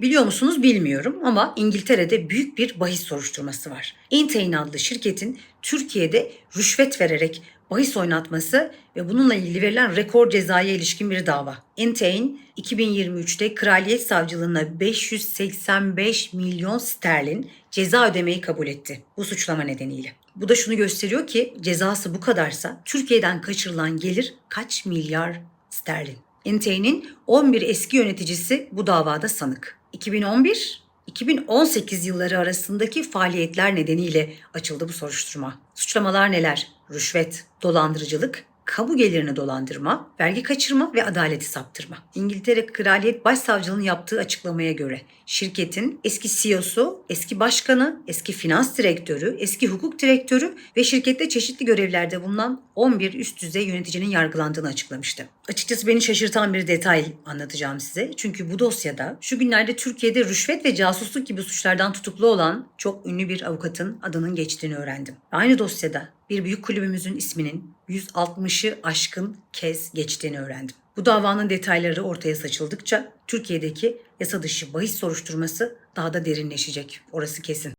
Biliyor musunuz bilmiyorum ama İngiltere'de büyük bir bahis soruşturması var. Entain adlı şirketin Türkiye'de rüşvet vererek bahis oynatması ve bununla ilgili verilen rekor cezaya ilişkin bir dava. Entain 2023'te Kraliyet Savcılığına 585 milyon sterlin ceza ödemeyi kabul etti bu suçlama nedeniyle. Bu da şunu gösteriyor ki cezası bu kadarsa Türkiye'den kaçırılan gelir kaç milyar sterlin? Entain'in 11 eski yöneticisi bu davada sanık. 2011 2018 yılları arasındaki faaliyetler nedeniyle açıldı bu soruşturma. Suçlamalar neler? Rüşvet, dolandırıcılık, kamu gelirini dolandırma, vergi kaçırma ve adaleti saptırma. İngiltere Kraliyet Başsavcılığı'nın yaptığı açıklamaya göre şirketin eski CEO'su, eski başkanı, eski finans direktörü, eski hukuk direktörü ve şirkette çeşitli görevlerde bulunan 11 üst düzey yöneticinin yargılandığını açıklamıştı. Açıkçası beni şaşırtan bir detay anlatacağım size. Çünkü bu dosyada şu günlerde Türkiye'de rüşvet ve casusluk gibi suçlardan tutuklu olan çok ünlü bir avukatın adının geçtiğini öğrendim. Aynı dosyada bir büyük kulübümüzün isminin 160'ı aşkın kez geçtiğini öğrendim. Bu davanın detayları ortaya saçıldıkça Türkiye'deki yasa dışı bahis soruşturması daha da derinleşecek. Orası kesin.